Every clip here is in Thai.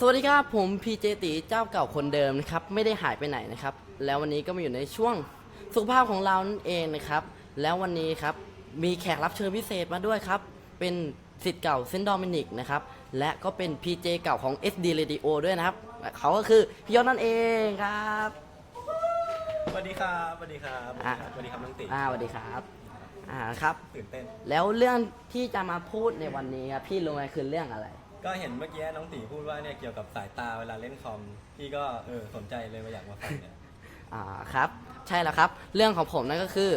สวัสดีครับผมพีเจตีเจ้าเก่าคนเดิมนะครับไม่ได้หายไปไหนนะครับ แล้ววันนี้ก็มาอยู่ในช่วงสุขภาพของเรานั่นเองนะครับ แล้ววันนี้ครับมีแขกรับเชิญพิเศษมาด้วยครับ เป็นสิทธิ์เก่าเซนต์โดมินิกนะครับและก็เป็น PJ เก่าของ SD Radio ด้วยนะครับ เขาก็คือพี่ยศนั่นเองครับสวัสดีครับสวัสดีครับอะ สวัสดีครับน้องติอ่าสวัสดีครับอ่าครับ ตื่นเต้น แล้วเรื่องที่จะมาพูดในวันนี้ครับพี่รู้ไหมคือเรื่องอะไร ก็เห็นเมื่อกี้น้องตีพูดว่าเนี่ยเกี่ยวกับสายตาเวลาเล่นคอมพี่ก็เออสนใจเลยมาอยากมาฟังเนี่ย อ่าครับใช่แล้วครับ เรื่องของผมนั่นก็คือ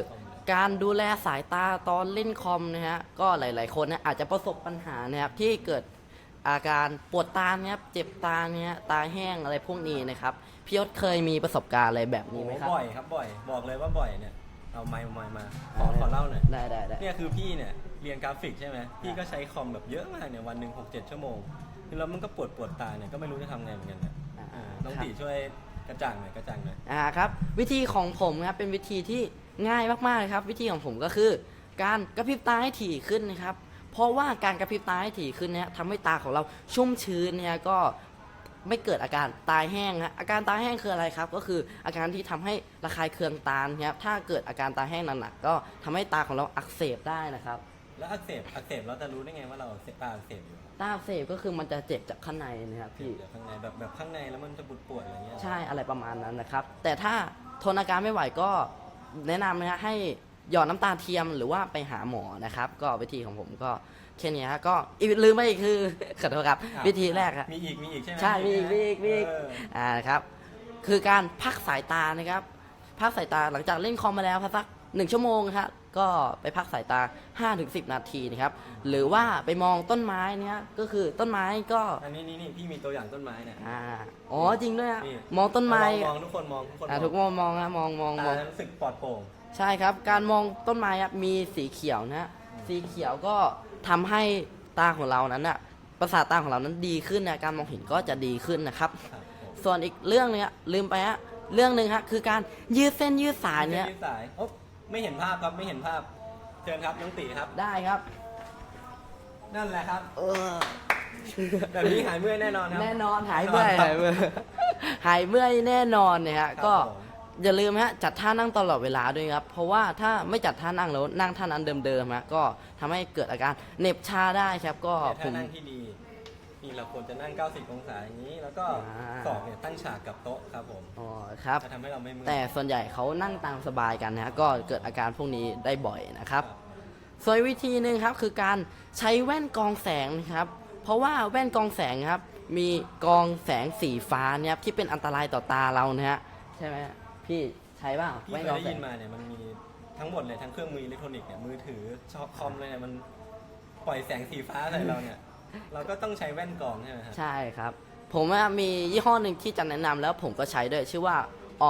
การดูแลสายตาตอนเล่นคอมนะฮะก็หลาย ๆ คนนะอาจจะประสบปัญหานะครับที่เกิดอาการปวดตาเนี่ยครับเจ็บตาเนี่ยตาแห้งอะไรพวกนี้นะครับพี่ยศเคยมีประสบการณ์อะไรแบบโอ้นี้ไหมโหครับ บ่อยครับบ่อย บอกเลยว่าบ่อยเนี่ย เอาไมค์มาไมค์มาขอขอเล่าหน่อย ได้ได้ได้ เนี่ยคือพี่เนี่ย เรียนกราฟิกใช่ไหมพี่ก็ใช้คอมแบบเยอะมากเนี่ยวันหนึ่งหกเจ็ดชั่วโมงแล้วมันก็ปวดปวดตาเนี่ยก็ไม่รู้จะทำไงเหมือนกันเนี่ยอ่าเออน้องครับตีช่วยกระจ่างหน่อยกระจ่างหน่อยอ่าครับวิธีของผมครับเป็นวิธีที่ง่ายมากๆเลยครับ วิธีของผมก็คือ การกระพริบตาให้ถี่ขึ้นนะครับ เพราะว่าการกระพริบตาให้ถี่ขึ้นเนี่ยทำให้ตาของเราชุ่มชื้นเนี่ยก็ไม่เกิดอาการตาแห้งฮะอาการตาแห้งคืออะไรครับ ก็คืออาการที่ทำให้ระคายเคืองตานะครับถ้าเกิดอาการตาแห้งหนักๆก็ทำให้ตาของเราอักเสบได้นะครับ แล้วอักเสบอักเสบเราจะรู้ได้ไงว่าเราเสพตาอักเสบอยู่ตาอักเสบก็คือมันจะเจ็บจากข้างในนะครับเจ็บพี่จากข้างในแบบแบบข้างในแล้วมันจะปวดปวดๆอะไรเงี้ยใช่อะไรประมาณนั้นนะครับ แต่ถ้าทนอาการไม่ไหวก็แนะนำนะฮะให้หยอดน้ำตาเทียมหรือว่าไปหาหมอนะครับ ก็วิธีของผมก็แค่นี้ฮะก็อีกลืมไปอีกคือ ขอโทษครับครับวิธีแรกอะ มีอีกมีอีกใช่ไหมใช่มีอีกมีอีกมีอีก เอออ่าครับ คือการพักสายตานะครับ พักสายตาหลังจากเล่นคอมมาแล้วพักสัก หนึ่งชั่วโมงครับก็ไปพักสายตา 5-10 นาทีนะครับ หรือว่าไปมองต้นไม้เนี่ยก็คือต้นไม้ก็อันนี้นี่นี่พี่มีตัวอย่างต้นไม้เนี่ยอ่าอ๋อจริงด้วยอะนี่มองต้นไม้มองมองทุกคนมองทุกคนอ่าทุกมองมองนะมองมองมตาองรู้สึกปลอดโปร่ง ใช่ครับ การมองต้นไม้ครับมีสีเขียวนะฮะสีเขียวก็ทำให้ตาของเรานั้นอะประสาทตาของเรานั้นดีขึ้นนะการมองเห็นก็จะดีขึ้นนะครับ ครับผมส่วนอีกเรื่องนึงอะลืมไปฮะเรื่องหนึ่งฮะคือการยืดเส้นยืดสายเนี่ยยืดสายโอ๊ะ ไม่เห็นภาพครับไม่เห็นภาพเชิญครับน้องตีครับ ได้ครับ นั่นแหละครับเออแบบนี้หายเมื่อยแน่นอนครับ แน่นอนหายเมื่อยหายเมื่อยหายเมื่อยแน่นอนเนี่ยฮะครับก็ผมอย่าลืมฮะจัดท่านั่งตลอดเวลาด้วยครับ เพราะว่าถ้าไม่จัดท่านั่งแล้วนั่งท่านั้นเดิมๆฮะก็ทำให้เกิดอาการเหน็บชาได้ครับก็เนี่ยผถ้ามนั่งที่ดี นี่เราควรจะนั่ง 90 องศาอย่างนี้ แล้วก็อ่า ศอกเนี่ยตั้งฉากกับโต๊ะครับผมอ๋อครับ จะทำให้เราไม่เมื่อยแต่ส่วนใหญ่เขานั่งตามสบายกันนะฮะก็เกิดอาการพวกนี้ได้บ่อยนะครับครับส่วนวิธีหนึ่งครับคือการใช้แว่นกรองแสงนะครับ เพราะว่าแว่นกรองแสงครับ มีกรองแสงสีฟ้าเนี่ยครับที่เป็นอันตรายต่อตาเรานะฮะใช่ไหมพี่ใช้บ้างพี่แว่นเคกรยองได้แสยิงนมาเนี่ยมันมีทั้งหมดเลยทั้งเครื่องมืออิเล็กทรอนิกส์เนี่ยมือถือชอคอมเลยเนี่ยมันปล่อยแสงสีฟ้าใส่เราเนี่ย เราก็ต้องใช้แว่นกรองใช่ไหมครับ ใช่ครับ ผมว่ามียี่ห้อหนึ่งที่จะแนะนำแล้วผมก็ใช้ด้วย ชื่อว่า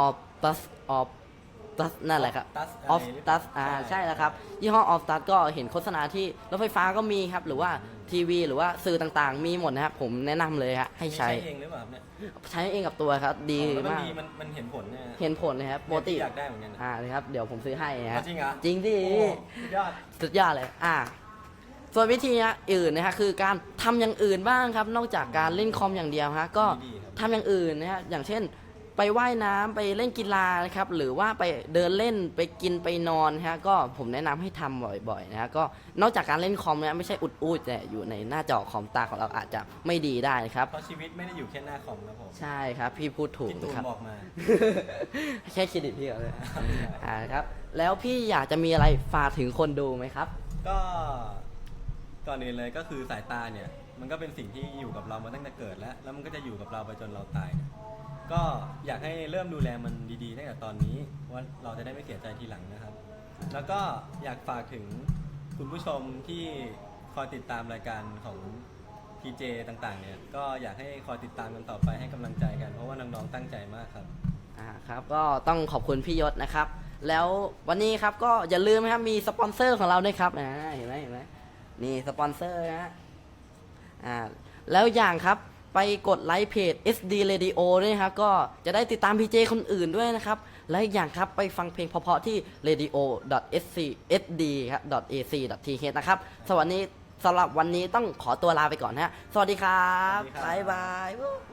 Optus Optus นั่นแหละครับ Optus อะไร Optus อ่าใช่ใช่แล้วครับ ยี่ห้อ Optus ก็เห็นโฆษณาที่รถไฟฟ้าก็มีครับ หรือว่าทีวี หรือว่าสื่อต่างๆ มีหมดนะครับ ผมแนะนำเลยฮะให้ใช้เองหรือเปล่าครับเนี่ยใช้เองกับตัวครับ ดีแล้วมันมาก ดีมันมันเห็นผลเนี่ยเห็นผลเลยครับปกติ อยากได้เหมือนกันนะอ่านะครับ เดี๋ยวผมซื้อให้นะคอ๋รัอบจริงเหรอจริงดิโอ้สุดยอด สุดยอดเลย อ่า ส่วนวิธีอื่นนะฮะคือการทำอย่างอื่นบ้างครับ นอกจากการเล่นคอมอย่างเดียวฮะก็ดีครับทำอย่างอื่นนะฮะอย่างเช่น ไปว่ายน้ำไปเล่นกีฬานะครับหรือว่าไปเดินเล่นไปกินไปนอนนะฮะก็ผมแนะนำให้ทำบ่อยๆนะฮะก็นอกจากการเล่นคอมนะไม่ใช่อุดอูดแต่อยู่ในหน้าจอคอมตาของเราอาจจะไม่ดีได้นะครับเพราะชีวิตไม่ได้อยู่แค่หน้าคอมนะผมใช่ครับ พี่พูดถูกพี่ตูนนะครับบอกมาแค่เครดิตพี่เขาเลยอ่าครับ แล้วพี่อยากจะมีอะไรฝากถึงคนดูไหมครับ ก็ ก่อนอื่นเลยก็คือสายตาเนี่ย มันก็เป็นสิ่งที่อยู่กับเรามาตั้งแต่เกิดแล้ว แล้วมันก็จะอยู่กับเราไปจนเราตาย ก็อยากให้เริ่มดูแลมันดีๆตั้งแต่ตอนนี้ว่าเราจะได้ไม่เสียใจทีหลังนะครับ แล้วก็อยากฝากถึงคุณผู้ชมที่คอยติดตามรายการของ PJ ต่างๆ เนี่ย ก็อยากให้คอยติดตามกันต่อไปให้กำลังใจกัน เพราะว่าน้องๆตั้งใจมากครับ อ่าครับก็ต้องขอบคุณพี่ยศนะครับ แล้ววันนี้ครับก็อย่าลืมนะครับมีสปอนเซอร์ของเราด้วยครับอ่าเห็นไหมเห็นไหม นี่สปอนเซอร์นะฮะอ่าแล้วอย่างครับไปกดไลค์เพจ SD Radio ด้วยนะครับ ก็จะได้ติดตามพีเจคนอื่นด้วยนะครับ และอีกอย่างครับไปฟังเพลงเพราะๆที่ radio.sc sd ครับ ac th นะครับสวัสดีสำหรับวันนี้ต้องขอตัวลาไปก่อนนะฮะสวัสดีครับสวัสดีครับ บ๊ายบาย